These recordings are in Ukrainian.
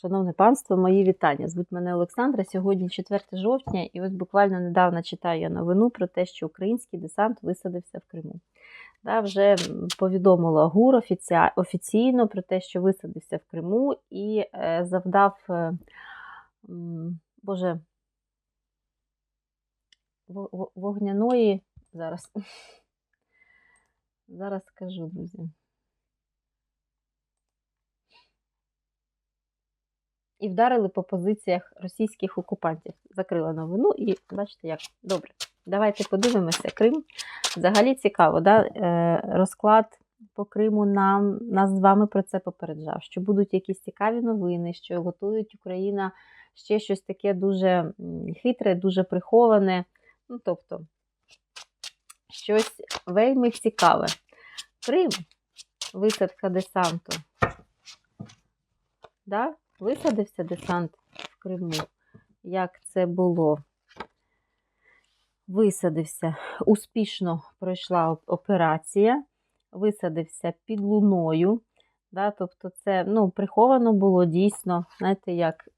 Шановне панство, мої вітання. Звуть мене Олександра. Сьогодні 4 жовтня, і ось буквально недавно читаю я новину про те, що український десант висадився в Криму. Да, вже повідомила ГУР офіційно про те, що висадився в Криму і е, завдав, е, Боже, во- во- вогняної. Зараз. Зараз скажу, друзі. І вдарили по позиціях російських окупантів. Закрила новину і бачите, як добре. Давайте подивимося. Крим. Взагалі цікаво, да? е, розклад по Криму нам нас з вами про це попереджав, що будуть якісь цікаві новини, що готують Україна ще щось таке дуже хитре, дуже приховане. Ну, тобто, щось вельми цікаве. Крим, висадка десанту. Да? Висадився десант в Криму. Як це було? Висадився. Успішно пройшла операція. Висадився під луною. Да? Тобто, це ну, приховано було дійсно, знаєте, як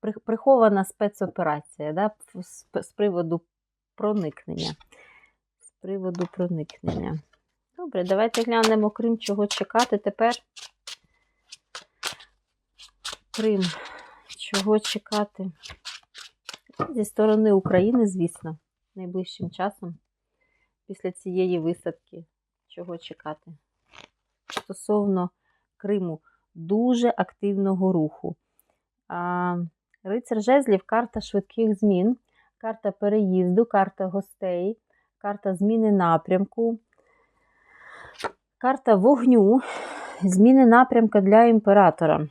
при- прихована спецоперація да? з, з приводу проникнення. З приводу проникнення. Добре, давайте глянемо Крим, чого чекати тепер. Крим. Чого чекати? Зі сторони України, звісно, найближчим часом, після цієї висадки, чого чекати? Стосовно Криму, дуже активного руху. А, Рицар жезлів карта швидких змін, карта переїзду, карта гостей, карта зміни напрямку, карта вогню, зміни напрямка для імператора.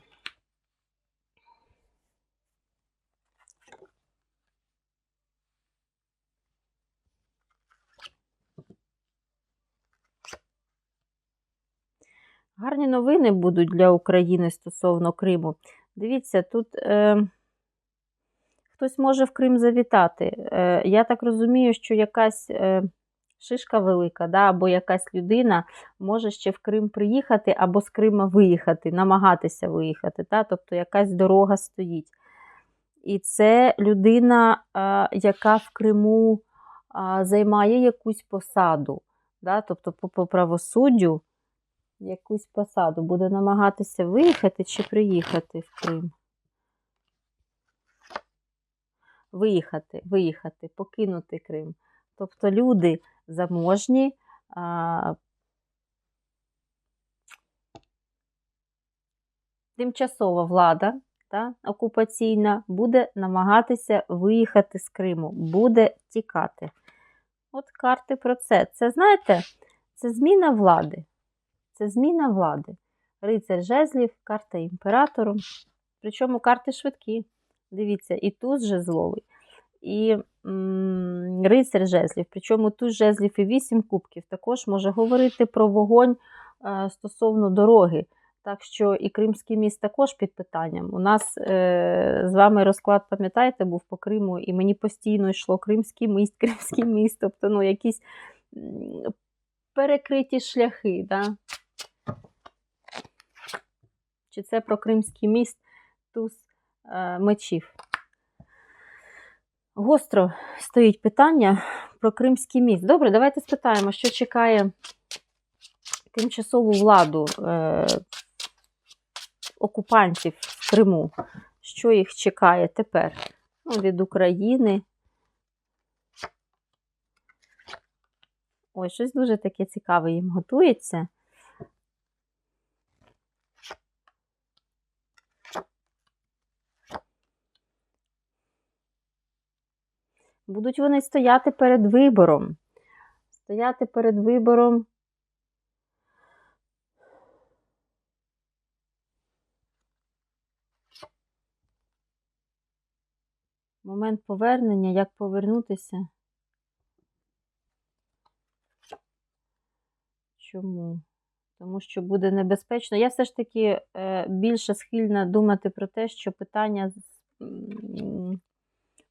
Гарні новини будуть для України стосовно Криму. Дивіться, тут е, хтось може в Крим завітати. Е, я так розумію, що якась е, шишка велика, да, або якась людина може ще в Крим приїхати, або з Крима виїхати, намагатися виїхати. Да? Тобто якась дорога стоїть. І це людина, е, яка в Криму е, займає якусь посаду. Да? Тобто по, по правосуддю якусь посаду, буде намагатися виїхати чи приїхати в Крим. Виїхати, виїхати, покинути Крим. Тобто люди заможні, а, тимчасова влада та, окупаційна буде намагатися виїхати з Криму, буде тікати. От карти про це. Це, знаєте, це зміна влади. Це зміна влади. Рицар жезлів, карта імператору. Причому карти швидкі. Дивіться, і туз жезловий, і м, рицар жезлів. Причому туз жезлів і вісім кубків також може говорити про вогонь е, стосовно дороги. Так що і Кримський міст також під питанням. У нас е, з вами розклад, пам'ятаєте, був по Криму, і мені постійно йшло Кримський міст, Кримський міст, тобто ну, якісь перекриті шляхи. Да? Чи це про Кримський міст туз е, мечів? Гостро стоїть питання про Кримський міст. Добре, давайте спитаємо, що чекає тимчасову владу е, окупантів в Криму. Що їх чекає тепер? Ну, від України. Ой, щось дуже таке цікаве їм готується. Будуть вони стояти перед вибором. Стояти перед вибором. Момент повернення, як повернутися. Чому? Тому що буде небезпечно. Я все ж таки е, більше схильна думати про те, що питання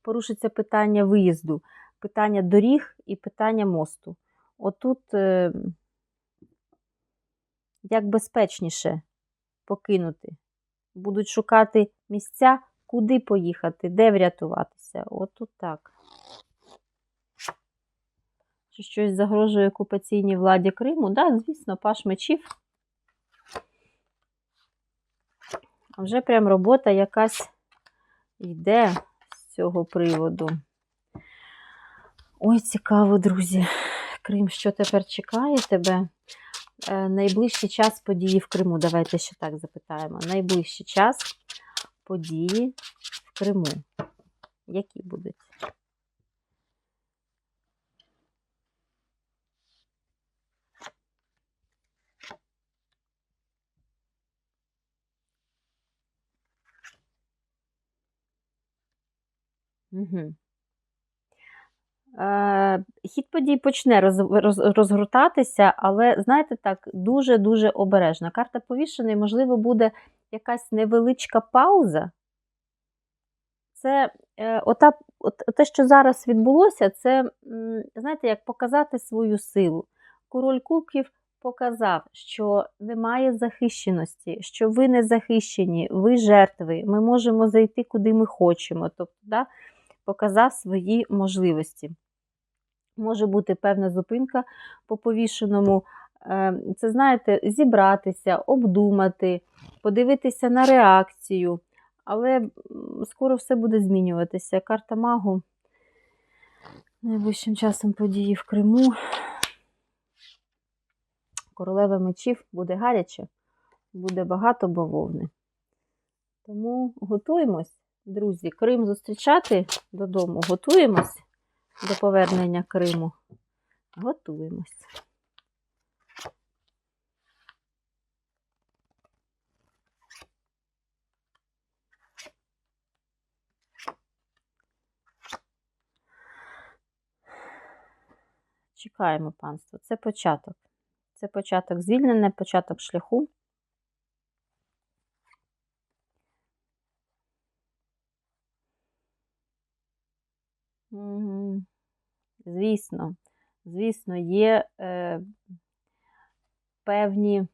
порушиться питання виїзду, питання доріг і питання мосту. Отут е, як безпечніше покинути будуть шукати місця, куди поїхати, де врятуватися. От тут так. Чи щось загрожує окупаційній владі Криму? Да, звісно, паш мечів. А вже прям робота якась йде цього приводу. Ой, цікаво, друзі. Крим, що тепер чекає тебе? Е, найближчий час події в Криму. Давайте ще так запитаємо. Найближчий час події в Криму. Які будуть? Угу. Хід подій почне роз, роз, розгортатися, але, знаєте, так, дуже-дуже обережно. Карта повішений, можливо, буде якась невеличка пауза. Це е, ота, от, те, що зараз відбулося, це, знаєте, як показати свою силу. Король Кубків показав, що немає захищеності, що ви не захищені, ви жертви, ми можемо зайти куди ми хочемо. Тобто, да, показав свої можливості. Може бути певна зупинка по повішеному. Це, знаєте, зібратися, обдумати, подивитися на реакцію. Але скоро все буде змінюватися. Карта магу найближчим часом події в Криму. Королева мечів буде гаряче, буде багато бавовни. Тому готуємось, друзі, Крим зустрічати додому. Готуємось до повернення Криму. Готуємось. Чекаємо панство. Це початок. Це початок звільнення, початок шляху. Звісно, звісно, є е, певні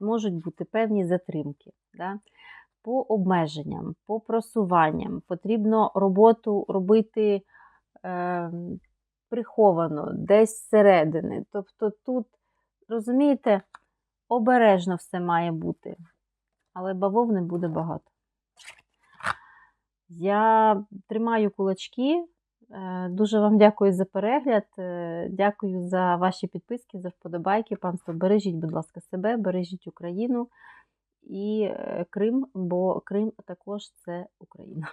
можуть бути певні затримки. Да? По обмеженням, по просуванням. Потрібно роботу робити е, приховано, десь зсередини. Тобто тут, розумієте, обережно все має бути але бавовни буде багато. Я тримаю кулачки. Е, дуже вам дякую за перегляд. Е, дякую за ваші підписки, за вподобайки. Панство, бережіть, будь ласка, себе, бережіть Україну і е, Крим, бо Крим також це Україна.